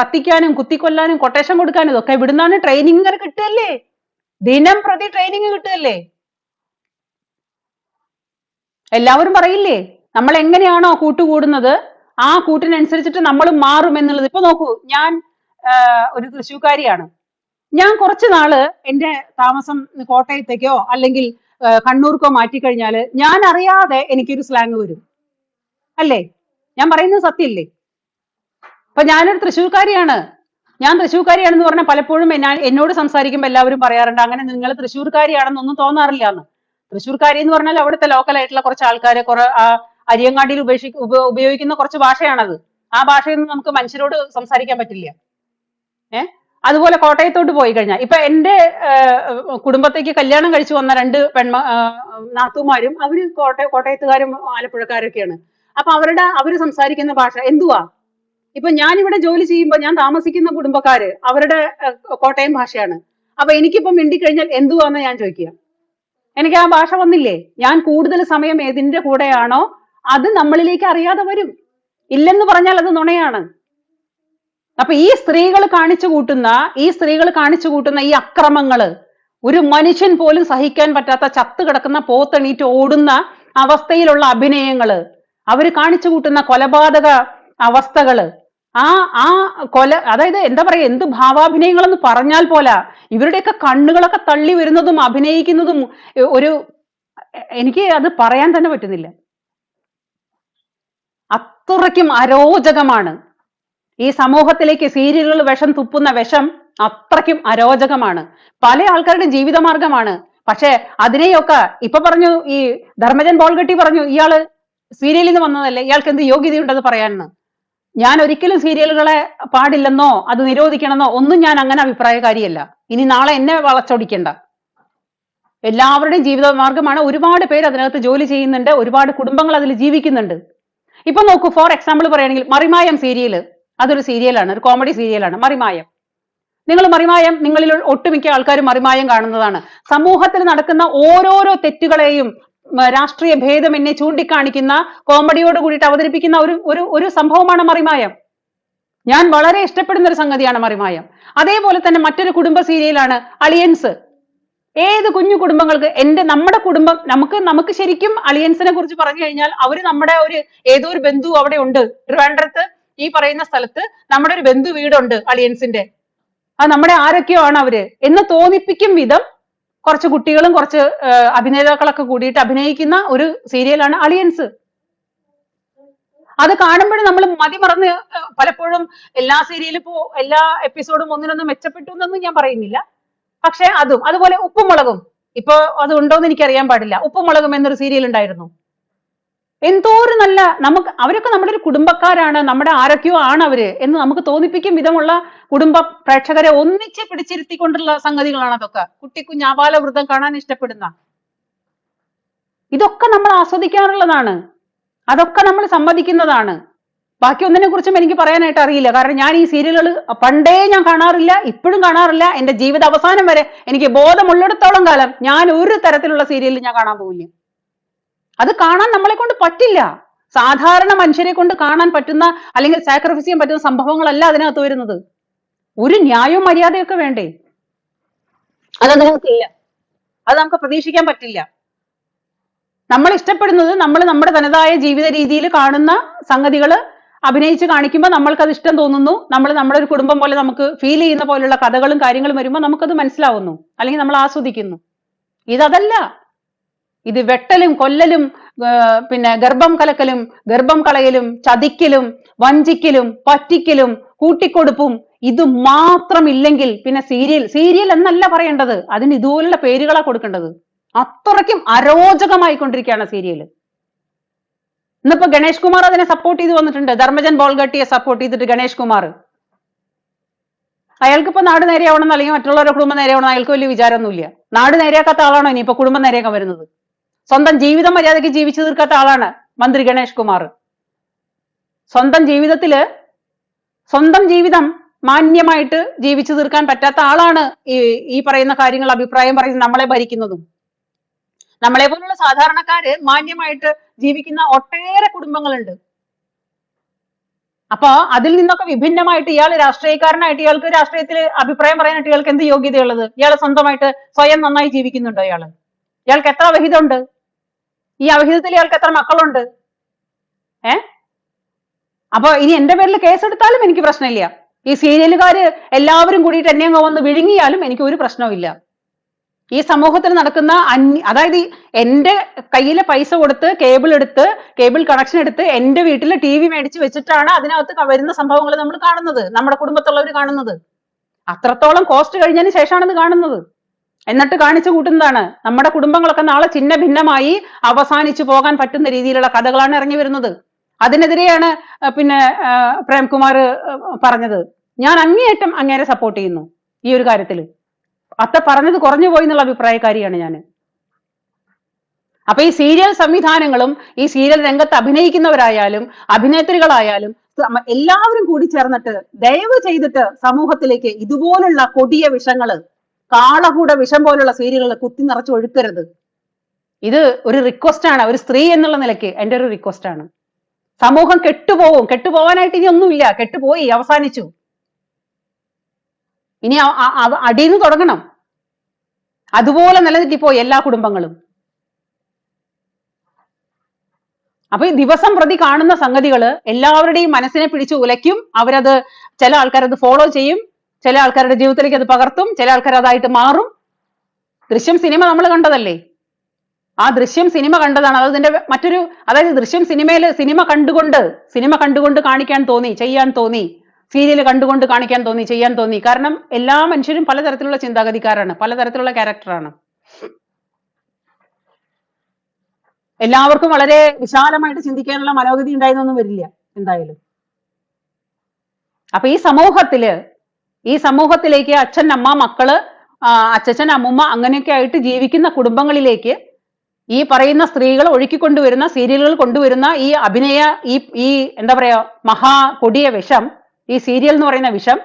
കത്തിക്കാനും കുത്തിക്കൊല്ലാനും കൊട്ടേഷൻ കൊടുക്കാനും ഇതൊക്കെ ഇവിടുന്നാണ് ട്രെയിനിങ് ഇങ്ങനെ കിട്ടുകയല്ലേ? ദിനം പ്രതി ട്രെയിനിങ് കിട്ടുകയല്ലേ? എല്ലാവരും പറയില്ലേ? നമ്മൾ എങ്ങനെയാണോ കൂട്ടുകൂടുന്നത് ആ കൂട്ടിനനുസരിച്ചിട്ട് നമ്മൾ മാറും എന്നുള്ളത്. ഇപ്പൊ നോക്കൂ ഞാൻ ഒരു തൃശ്ശൂക്കാരിയാണ് ഞാൻ കുറച്ച് നാൾ എന്റെ താമസം കോട്ടയത്തേക്കോ അല്ലെങ്കിൽ കണ്ണൂർക്കോ മാറ്റിക്കഴിഞ്ഞാൽ ഞാൻ അറിയാതെ എനിക്കൊരു സ്ലാങ് വരും. അല്ലേ? ഞാൻ പറയുന്നത് സത്യല്ലേ അപ്പൊ ഞാനൊരു തൃശ്ശൂർക്കാരിയാണ്. ഞാൻ തൃശ്ശൂർക്കാരിയാണെന്ന് പറഞ്ഞാൽ പലപ്പോഴും എന്നാ എന്നോട് സംസാരിക്കുമ്പോൾ എല്ലാവരും പറയാറുണ്ട് അങ്ങനെ നിങ്ങൾ തൃശ്ശൂർക്കാരിയാണെന്നൊന്നും തോന്നാറില്ല എന്ന് തൃശ്ശൂർക്കാരി എന്ന് പറഞ്ഞാൽ അവിടുത്തെ ലോക്കൽ ആയിട്ടുള്ള കുറച്ച് ആൾക്കാരെ കുറെ അരിയങ്ങാടിയിൽ ഉപേക്ഷി ഉപ- ഉപയോഗിക്കുന്ന കുറച്ച് ഭാഷയാണത്. ആ ഭാഷയിൽ നിന്ന് നമുക്ക് മനുഷ്യരോട് സംസാരിക്കാൻ പറ്റില്ല. ഏ? അതുപോലെ കോട്ടയത്തോട്ട് പോയി കഴിഞ്ഞാൽ ഇപ്പൊ എന്റെ ഏഹ്, കുടുംബത്തേക്ക് കല്യാണം കഴിച്ചു വന്ന രണ്ട് പെൺമ നാത്തുമാരും അവർ കോട്ടയ കോട്ടയത്തുകാരും ആലപ്പുഴക്കാരൊക്കെയാണ്. അപ്പൊ അവരുടെ അവർ സംസാരിക്കുന്ന ഭാഷ എന്തുവാ? ഇപ്പൊ ഞാൻ ഇവിടെ ജോലി ചെയ്യുമ്പോൾ ഞാൻ താമസിക്കുന്ന കുടുംബക്കാര് അവരുടെ കോട്ടയം ഭാഷയാണ്. അപ്പൊ എനിക്കിപ്പോ മിണ്ടി കഴിഞ്ഞാൽ എന്തുവാന്ന് ഞാൻ ചോദിക്കുക. എനിക്ക് ആ ഭാഷ വന്നില്ലേ? ഞാൻ കൂടുതൽ സമയം ഏതിന്റെ കൂടെയാണോ അത് നമ്മളിലേക്ക് അറിയാതെ വരും. ഇല്ലെന്ന് പറഞ്ഞാൽ അത് നുണയാണ്. അപ്പൊ ഈ സ്ത്രീകൾ കാണിച്ചു കൂട്ടുന്ന ഈ സ്ത്രീകൾ കാണിച്ചു കൂട്ടുന്ന ഈ അക്രമങ്ങൾ ഒരു മനുഷ്യൻ പോലും സഹിക്കാൻ പറ്റാത്ത ചത്തു കിടക്കുന്ന പോത്തെണീറ്റ് ഓടുന്ന അവസ്ഥയിലുള്ള അഭിനയങ്ങൾ അവർ കാണിച്ചു കൂട്ടുന്ന കൊലപാതക അവസ്ഥകൾ ആ ആ കൊല അതായത് എന്താ പറയാ എന്ത് ഭാവാഭിനയങ്ങളെന്ന് പറഞ്ഞാൽ പോലാ. ഇവരുടെയൊക്കെ കണ്ണുകളൊക്കെ തള്ളി വരുന്നതും അഭിനയിക്കുന്നതും ഒരു എനിക്ക് അത് പറയാൻ തന്നെ പറ്റുന്നില്ല. അത്രയ്ക്കും അരോചകമാണ്. ഈ സമൂഹത്തിലേക്ക് സീരിയലുകൾ വിഷം തുപ്പുന്ന വിഷം അത്രയ്ക്കും അരോചകമാണ്. പല ആൾക്കാരുടെ ജീവിതമാർഗമാണ്. പക്ഷെ അതിനെയൊക്കെ ഇപ്പൊ പറഞ്ഞു ഈ ധർമ്മജൻ ബോൾഗട്ടി പറഞ്ഞു ഇയാൾ സീരിയലിൽ നിന്ന് വന്നതല്ലേ? ഇയാൾക്ക് എന്ത് യോഗ്യതയുണ്ടെന്ന് പറയാനെന്ന്. ഞാൻ ഒരിക്കലും സീരിയലുകളെ പാടില്ലെന്നോ അത് നിരോധിക്കണമെന്നോ ഒന്നും ഞാൻ അങ്ങനെ അഭിപ്രായകാരിയല്ല. ഇനി നാളെ എന്നെ വളച്ചൊടിക്കണ്ട. എല്ലാവരുടെയും ജീവിത മാർഗമാണ് ഒരുപാട് പേര് അതിനകത്ത് ജോലി ചെയ്യുന്നുണ്ട് ഒരുപാട് കുടുംബങ്ങൾ അതിൽ ജീവിക്കുന്നുണ്ട്. ഇപ്പൊ നോക്കൂ ഫോർ എക്സാമ്പിൾ പറയുകയാണെങ്കിൽ മറിമായം സീരിയൽ അതൊരു സീരിയലാണ് ഒരു കോമഡി സീരിയലാണ് മറിമായം. നിങ്ങൾ മറിമായം നിങ്ങളിൽ ഒട്ടുമിക്ക ആൾക്കാരും മറിമായം കാണുന്നതാണ്. സമൂഹത്തിൽ നടക്കുന്ന ഓരോരോ തെറ്റുകളെയും രാഷ്ട്രീയ ഭേദം എന്നെ ചൂണ്ടിക്കാണിക്കുന്ന കോമഡിയോട് കൂടിയിട്ട് അവതരിപ്പിക്കുന്ന ഒരു ഒരു ഒരു സംഭവമാണ് മറിമായം. ഞാൻ വളരെ ഇഷ്ടപ്പെടുന്ന ഒരു സംഗതിയാണ് മറിമായം. അതേപോലെ തന്നെ മറ്റൊരു കുടുംബ സീരിയലാണ് അളിയൻസ്. ഏത് കുഞ്ഞു കുടുംബങ്ങൾക്ക് എന്റെ നമ്മുടെ കുടുംബം നമുക്ക് നമുക്ക് ശരിക്കും അളിയൻസിനെ കുറിച്ച് പറഞ്ഞു കഴിഞ്ഞാൽ അവർ നമ്മുടെ ഒരു ഏതോ ഒരു ബന്ധു അവിടെ ഉണ്ട്. ട്രിവാൻഡ്രത്ത് ഈ പറയുന്ന സ്ഥലത്ത് നമ്മുടെ ഒരു ബന്ധു വീടുണ്ട് അളിയൻസിന്റെ അത് നമ്മുടെ ആരൊക്കെയോ ആണ് അവർ. എന്ന് തോന്നിപ്പിക്കും വിധം കുറച്ച് കുട്ടികളും കുറച്ച് അഭിനേതാക്കളൊക്കെ കൂടിയിട്ട് അഭിനയിക്കുന്ന ഒരു സീരിയലാണ് അളിയൻസ്. അത് കാണുമ്പോഴും നമ്മൾ മതി മറന്ന് പലപ്പോഴും എല്ലാ സീരിയലും ഇപ്പോ എല്ലാ എപ്പിസോഡും ഒന്നിനൊന്നും മെച്ചപ്പെട്ടു എന്നൊന്നും ഞാൻ പറയുന്നില്ല. പക്ഷെ അതും അതുപോലെ ഉപ്പും മുളകും ഇപ്പൊ അത് എനിക്ക് അറിയാൻ പാടില്ല. ഉപ്പും മുളകും എന്നൊരു സീരിയൽ ഉണ്ടായിരുന്നു. എന്തോരം നല്ല നമുക്ക് അവരൊക്കെ നമ്മുടെ ഒരു കുടുംബക്കാരാണ് നമ്മുടെ ആരൊക്കെയോ ആണ് അവർ എന്ന് നമുക്ക് തോന്നിപ്പിക്കും വിധമുള്ള കുടുംബ പ്രേക്ഷകരെ ഒന്നിച്ച് പിടിച്ചിരുത്തിക്കൊണ്ടുള്ള സംഗതികളാണ് അതൊക്കെ. കുട്ടിക്കുഞ്ഞ് വൃദ്ധം കാണാൻ ഇഷ്ടപ്പെടുന്ന. ഇതൊക്കെ നമ്മൾ ആസ്വദിക്കാറുള്ളതാണ്. അതൊക്കെ നമ്മൾ സമ്മതിക്കുന്നതാണ്. ബാക്കി ഒന്നിനെ കുറിച്ചും എനിക്ക് പറയാനായിട്ട് അറിയില്ല. കാരണം ഞാൻ ഈ സീരിയലുകൾ പണ്ടേ ഞാൻ കാണാറില്ല ഇപ്പോഴും കാണാറില്ല. എന്റെ ജീവിത അവസാനം വരെ എനിക്ക് ബോധമുള്ളിടത്തോളം കാലം ഞാൻ ഒരു തരത്തിലുള്ള സീരിയലിൽ ഞാൻ കാണാൻ പോവില്ല. അത് കാണാൻ നമ്മളെ കൊണ്ട് പറ്റില്ല. സാധാരണ മനുഷ്യരെ കൊണ്ട് കാണാൻ പറ്റുന്ന അല്ലെങ്കിൽ സാക്രിഫൈസ് ചെയ്യാൻ പറ്റുന്ന സംഭവങ്ങളല്ല അതിനകത്ത് വരുന്നത്. ഒരു ന്യായവും മര്യാദയൊക്കെ വേണ്ടേ? അത് അതിനകത്തില്ല അത് നമുക്ക് പ്രതീക്ഷിക്കാൻ പറ്റില്ല. നമ്മൾ ഇഷ്ടപ്പെടുന്നത് നമ്മൾ നമ്മുടെ തനതായ ജീവിത രീതിയിൽ കാണുന്ന സംഗതികൾ അഭിനയിച്ച് കാണിക്കുമ്പോൾ നമ്മൾക്ക് അത് ഇഷ്ടം തോന്നുന്നു. നമ്മൾ നമ്മുടെ ഒരു കുടുംബം പോലെ നമുക്ക് ഫീൽ ചെയ്യുന്ന പോലെയുള്ള കഥകളും കാര്യങ്ങളും വരുമ്പോൾ നമുക്കത് മനസ്സിലാവുന്നു. അല്ലെങ്കിൽ നമ്മൾ ആസ്വദിക്കുന്നു. ഇതല്ല ഇത് വെട്ടലും കൊല്ലലും പിന്നെ ഗർഭം കലക്കലും ഗർഭം കളയലും ചതിക്കലും വഞ്ചിക്കലും പറ്റിക്കലും കൂട്ടിക്കൊടുപ്പും ഇത് മാത്രം ഇല്ലെങ്കിൽ പിന്നെ സീരിയൽ സീരിയൽ എന്നല്ല പറയേണ്ടത്. അതിന് ഇതുപോലുള്ള പേരുകളാ കൊടുക്കേണ്ടത്. അത്രയ്ക്കും അരോചകമായി കൊണ്ടിരിക്കുകയാണ് സീരിയൽ ഇന്നിപ്പോ ഗണേഷ് കുമാർ അതിനെ സപ്പോർട്ട് ചെയ്ത് വന്നിട്ടുണ്ട്. ധർമ്മജൻ ബോൾഗട്ടിയെ സപ്പോർട്ട് ചെയ്തിട്ട് ഗണേഷ് കുമാർ. അയാൾക്ക് നാട് നേരെയാവണം അല്ലെങ്കിൽ മറ്റുള്ളവരുടെ കുടുംബം നേരെയാവണം. അയാൾക്ക് വലിയ വിചാരമൊന്നുമില്ല. നാട് നേരെയാക്കാത്ത ആളാണോ ഇനി? ഇപ്പൊ കുടുംബം നേരെയാക്കാൻ വരുന്നത്. സ്വന്തം ജീവിതം മര്യാദയ്ക്ക് ജീവിച്ചു തീർക്കാത്ത ആളാണ് മന്ത്രി ഗണേഷ് കുമാർ. സ്വന്തം ജീവിതത്തിൽ സ്വന്തം ജീവിതം മാന്യമായിട്ട് ജീവിച്ചു തീർക്കാൻ പറ്റാത്ത ആളാണ് ഈ ഈ പറയുന്ന കാര്യങ്ങൾ അഭിപ്രായം പറയുന്നത് നമ്മളെ ഭരിക്കുന്നതും. നമ്മളെ പോലുള്ള സാധാരണക്കാര് മാന്യമായിട്ട് ജീവിക്കുന്ന ഒട്ടേറെ കുടുംബങ്ങളുണ്ട്. അപ്പൊ അതിൽ നിന്നൊക്കെ വിഭിന്നമായിട്ട് ഇയാൾ രാഷ്ട്രീയക്കാരനായിട്ട് ഇയാൾക്ക് രാഷ്ട്രീയത്തിൽ അഭിപ്രായം പറയാനായിട്ട് ഇയാൾക്ക് എന്ത് യോഗ്യതയുള്ളത്? ഇയാൾ സ്വന്തമായിട്ട് സ്വയം നന്നായി ജീവിക്കുന്നുണ്ടോ ഇയാൾ? ഇയാൾക്ക് എത്ര അവഹിതമുണ്ട്? ഈ അവഹിതത്തിൽ ഇയാൾക്ക് എത്ര മക്കളുണ്ട്? ഏ? അപ്പൊ ഇനി എന്റെ പേരിൽ കേസെടുത്താലും എനിക്ക് പ്രശ്നമില്ല. ഈ സീരിയലുകാര് എല്ലാവരും കൂടിയിട്ട് എന്നെ അങ്ങ് വന്ന് വിഴുങ്ങിയാലും എനിക്ക് ഒരു പ്രശ്നവുമില്ല. ഈ സമൂഹത്തിൽ നടക്കുന്ന അന്യ അതായത് ഈ എന്റെ കയ്യിലെ പൈസ കൊടുത്ത് കേബിൾ എടുത്ത് കേബിൾ കണക്ഷൻ എടുത്ത് എന്റെ വീട്ടിൽ ടി വി മേടിച്ച് വെച്ചിട്ടാണ് അതിനകത്ത് വരുന്ന സംഭവങ്ങൾ നമ്മൾ കാണുന്നത്. നമ്മുടെ കുടുംബത്തുള്ളവർ കാണുന്നത്. അത്രത്തോളം കോസ്റ്റ് കഴിഞ്ഞതിന് ശേഷമാണ് ഇത് കാണുന്നത്. എന്നിട്ട് കാണിച്ചു കൂട്ടുന്നതാണ്. നമ്മുടെ കുടുംബങ്ങളൊക്കെ നാളെ ചിഹ്ന ഭിന്നമായി അവസാനിച്ചു പോകാൻ പറ്റുന്ന രീതിയിലുള്ള കഥകളാണ് ഇറങ്ങി വരുന്നത്. അതിനെതിരെയാണ് പിന്നെ പ്രേംകുമാർ പറഞ്ഞത്. ഞാൻ അങ്ങേയറ്റം അങ്ങേരെ സപ്പോർട്ട് ചെയ്യുന്നു ഈ ഒരു കാര്യത്തിൽ അത്ത പറഞ്ഞത് കുറഞ്ഞു പോയി എന്നുള്ള അഭിപ്രായക്കാരിയാണ് ഞാൻ. അപ്പൊ ഈ സീരിയൽ സംവിധാനങ്ങളും ഈ സീരിയൽ രംഗത്ത് അഭിനയിക്കുന്നവരായാലും അഭിനേത്രികളായാലും എല്ലാവരും കൂടി ചേർന്നിട്ട് ദയവ് ചെയ്തിട്ട് സമൂഹത്തിലേക്ക് ഇതുപോലുള്ള കൊടിയ വിഷങ്ങൾ കാളകൂട വിഷം പോലുള്ള സീരിയലുകൾ കുത്തി നിറച്ച് ഒഴുക്കരുത്. ഇത് ഒരു റിക്വസ്റ്റ് ആണ്. ഒരു സ്ത്രീ എന്നുള്ള നിലയ്ക്ക് എന്റെ ഒരു റിക്വസ്റ്റ് ആണ്. സമൂഹം കെട്ടുപോകും കെട്ടുപോകാനായിട്ട് ഇനി ഒന്നുമില്ല. കെട്ടുപോയി. അവസാനിച്ചു. ഇനി അടിയിൽ നിന്ന് തുടങ്ങണം. അതുപോലെ നിലനിർത്തിപ്പോയി എല്ലാ കുടുംബങ്ങളും. അപ്പൊ ഈ ദിവസം പ്രതി കാണുന്ന സംഗതികൾ എല്ലാവരുടെയും മനസ്സിനെ പിടിച്ച് ഉലയ്ക്കും. അവരത് ചില ആൾക്കാരത് ഫോളോ ചെയ്യും. ചില ആൾക്കാരുടെ ജീവിതത്തിലേക്ക് അത് പകർത്തും ചില ആൾക്കാർ അതായിട്ട് മാറും. ദൃശ്യം സിനിമ നമ്മൾ കണ്ടതല്ലേ? ആ ദൃശ്യം സിനിമ കണ്ടതാണ്. അത് ഇതിന്റെ മറ്റൊരു അതായത് ദൃശ്യം സിനിമയിൽ സിനിമ കണ്ടുകൊണ്ട് സിനിമ കണ്ടുകൊണ്ട് കാണിക്കാൻ തോന്നി ചെയ്യാൻ തോന്നി. സീരിയൽ കണ്ടുകൊണ്ട് കാണിക്കാൻ തോന്നി ചെയ്യാൻ തോന്നി. കാരണം എല്ലാ മനുഷ്യരും പലതരത്തിലുള്ള ചിന്താഗതിക്കാരാണ് പലതരത്തിലുള്ള ക്യാരക്ടറാണ്. എല്ലാവർക്കും വളരെ വിശാലമായിട്ട് ചിന്തിക്കാനുള്ള മനോഗതി ഉണ്ടായിരുന്നൊന്നും വരില്ല എന്തായാലും. അപ്പൊ ഈ സമൂഹത്തിൽ ഈ സമൂഹത്തിലേക്ക് അച്ഛൻ അമ്മ മക്കൾ അച്ഛൻ അമ്മുമ്മ അങ്ങനെയൊക്കെ ആയിട്ട് ജീവിക്കുന്ന കുടുംബങ്ങളിലേക്ക് ഈ പറയുന്ന സ്ത്രീകൾ ഒഴുക്കിക്കൊണ്ടുവരുന്ന സീരിയലുകൾ കൊണ്ടുവരുന്ന ഈ അഭിനയ ഈ ഈ എന്താ പറയാ മഹാ കൊടിയ വിഷം ഈ സീരിയൽ എന്ന് പറയുന്ന വിഷം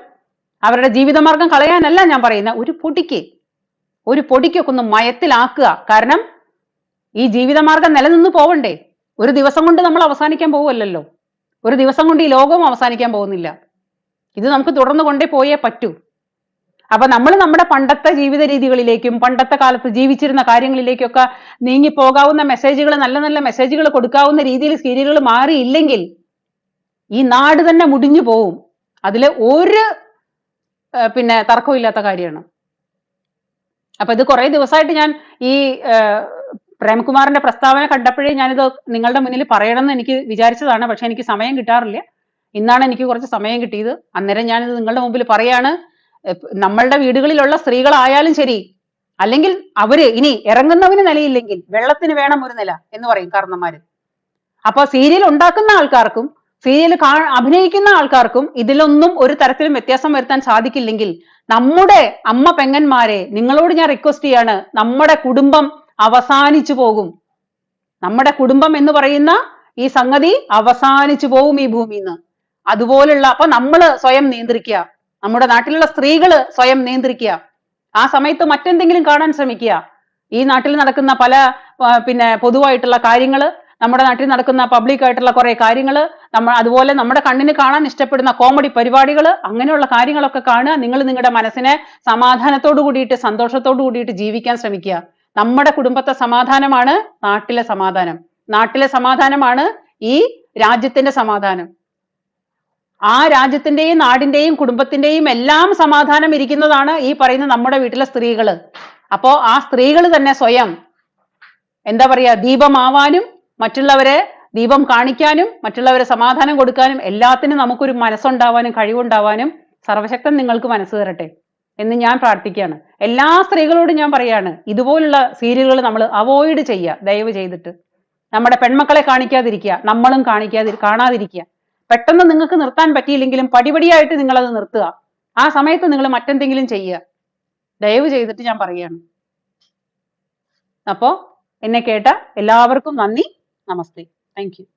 അവരുടെ ജീവിതമാർഗം കളയാനല്ല ഞാൻ പറയുന്ന. ഒരു പൊടിക്ക് ഒരു പൊടിക്കൊക്കെ ഒന്ന് മയത്തിലാക്കുക. കാരണം ഈ ജീവിതമാർഗം നിലനിന്ന് പോവണ്ടേ? ഒരു ദിവസം കൊണ്ട് നമ്മൾ അവസാനിക്കാൻ പോവുമല്ലോ ഒരു ദിവസം കൊണ്ട് ഈ ലോകവും അവസാനിക്കാൻ പോകുന്നില്ല. ഇത് നമുക്ക് തുടർന്ന് കൊണ്ടേ പോയേ പറ്റൂ. അപ്പൊ നമ്മൾ നമ്മുടെ പണ്ടത്തെ ജീവിത രീതികളിലേക്കും പണ്ടത്തെ കാലത്ത് ജീവിച്ചിരുന്ന കാര്യങ്ങളിലേക്കൊക്കെ നീങ്ങി പോകാവുന്ന മെസ്സേജുകൾ നല്ല നല്ല മെസ്സേജുകൾ കൊടുക്കാവുന്ന രീതിയിൽ സീരിയലുകൾ മാറിയില്ലെങ്കിൽ ഈ നാട് തന്നെ മുടിഞ്ഞു പോവും. അതിൽ ഒരു പിന്നെ തർക്കമില്ലാത്ത കാര്യമാണ്. അപ്പൊ ഇത് കുറെ ദിവസമായിട്ട് ഞാൻ ഈ പ്രേംകുമാറിന്റെ പ്രസ്താവന കണ്ടപ്പോഴേ ഞാനിത് നിങ്ങളുടെ മുന്നിൽ പറയണമെന്ന് എനിക്ക് വിചാരിച്ചതാണ്. പക്ഷെ എനിക്ക് സമയം കിട്ടാറില്ല. ഇന്നാണ് എനിക്ക് കുറച്ച് സമയം കിട്ടിയത്. അന്നേരം ഞാനിത് നിങ്ങളുടെ മുമ്പിൽ പറയാണ്. നമ്മളുടെ വീടുകളിലുള്ള സ്ത്രീകളായാലും ശരി അല്ലെങ്കിൽ അവർ ഇനി ഇറങ്ങുന്നവന് നിലയില്ലെങ്കിൽ വെള്ളത്തിന് വേണം ഒരു നില എന്ന് പറയും കാരണന്മാര് അപ്പൊ സീരിയൽ ഉണ്ടാക്കുന്ന ആൾക്കാർക്കും സീരിയൽ കാ അഭിനയിക്കുന്ന ആൾക്കാർക്കും ഇതിലൊന്നും ഒരു തരത്തിലും വ്യത്യാസം വരുത്താൻ സാധിക്കില്ലെങ്കിൽ നമ്മുടെ അമ്മ പെങ്ങന്മാരെ നിങ്ങളോട് ഞാൻ റിക്വസ്റ്റ് ചെയ്യാണ് നമ്മുടെ കുടുംബം അവസാനിച്ചു പോകും. നമ്മുടെ കുടുംബം എന്ന് പറയുന്ന ഈ സംഗതി അവസാനിച്ചു പോകും ഈ ഭൂമിയിൽ നിന്ന് അതുപോലുള്ള അപ്പൊ നമ്മൾ സ്വയം നിയന്ത്രിക്കുക. നമ്മുടെ നാട്ടിലുള്ള സ്ത്രീകൾ സ്വയം നിയന്ത്രിക്കുക. ആ സമയത്ത് മറ്റെന്തെങ്കിലും കാണാൻ ശ്രമിക്കുക. ഈ നാട്ടിൽ നടക്കുന്ന പല പിന്നെ പൊതുവായിട്ടുള്ള കാര്യങ്ങൾ നമ്മുടെ നാട്ടിൽ നടക്കുന്ന പബ്ലിക് ആയിട്ടുള്ള കുറെ കാര്യങ്ങൾ നമ്മൾ അതുപോലെ നമ്മുടെ കണ്ണിന് കാണാൻ ഇഷ്ടപ്പെടുന്ന കോമഡി പരിപാടികൾ അങ്ങനെയുള്ള കാര്യങ്ങളൊക്കെ കാണുക. നിങ്ങൾ നിങ്ങളുടെ മനസ്സിനെ സമാധാനത്തോടു കൂടിയിട്ട് സന്തോഷത്തോടു കൂടിയിട്ട് ജീവിക്കാൻ ശ്രമിക്കുക. നമ്മുടെ കുടുംബത്തെ സമാധാനമാണ് നാട്ടിലെ സമാധാനം. നാട്ടിലെ സമാധാനമാണ് ഈ രാജ്യത്തിന്റെ സമാധാനം. ആ രാജ്യത്തിന്റെയും നാടിന്റെയും കുടുംബത്തിന്റെയും എല്ലാം സമാധാനം ഇരിക്കുന്നതാണ് ഈ പറയുന്ന നമ്മുടെ വീട്ടിലെ സ്ത്രീകൾ അപ്പോ ആ സ്ത്രീകൾ തന്നെ സ്വയം എന്താ പറയാ ദീപമാവാനും മറ്റുള്ളവരെ ദീപം കാണിക്കാനും മറ്റുള്ളവരെ സമാധാനം കൊടുക്കാനും എല്ലാത്തിനും നമുക്കൊരു മനസ്സുണ്ടാവാനും കഴിവുണ്ടാവാനും സർവശക്തൻ നിങ്ങൾക്ക് മനസ്സ് തരട്ടെ എന്ന് ഞാൻ പ്രാർത്ഥിക്കുകയാണ്. എല്ലാ സ്ത്രീകളോടും ഞാൻ പറയാണ് ഇതുപോലുള്ള സീരിയലുകൾ നമ്മൾ അവോയ്ഡ് ചെയ്യുക ദയവ് ചെയ്തിട്ട്. നമ്മുടെ പെൺമക്കളെ കാണിക്കാതിരിക്കുക നമ്മളും കാണിക്കാതി കാണാതിരിക്കുക. പെട്ടെന്ന് നിങ്ങൾക്ക് നിർത്താൻ പറ്റിയില്ലെങ്കിലും പടിപടിയായിട്ട് നിങ്ങൾ അത് നിർത്തുക. ആ സമയത്ത് നിങ്ങൾ മറ്റെന്തെങ്കിലും ചെയ്യുക. ദയവ് ചെയ്തിട്ട് ഞാൻ പറയുകയാണ്. അപ്പോ എന്നെ കേട്ട എല്ലാവർക്കും നന്ദി. നമസ്തേ. താങ്ക്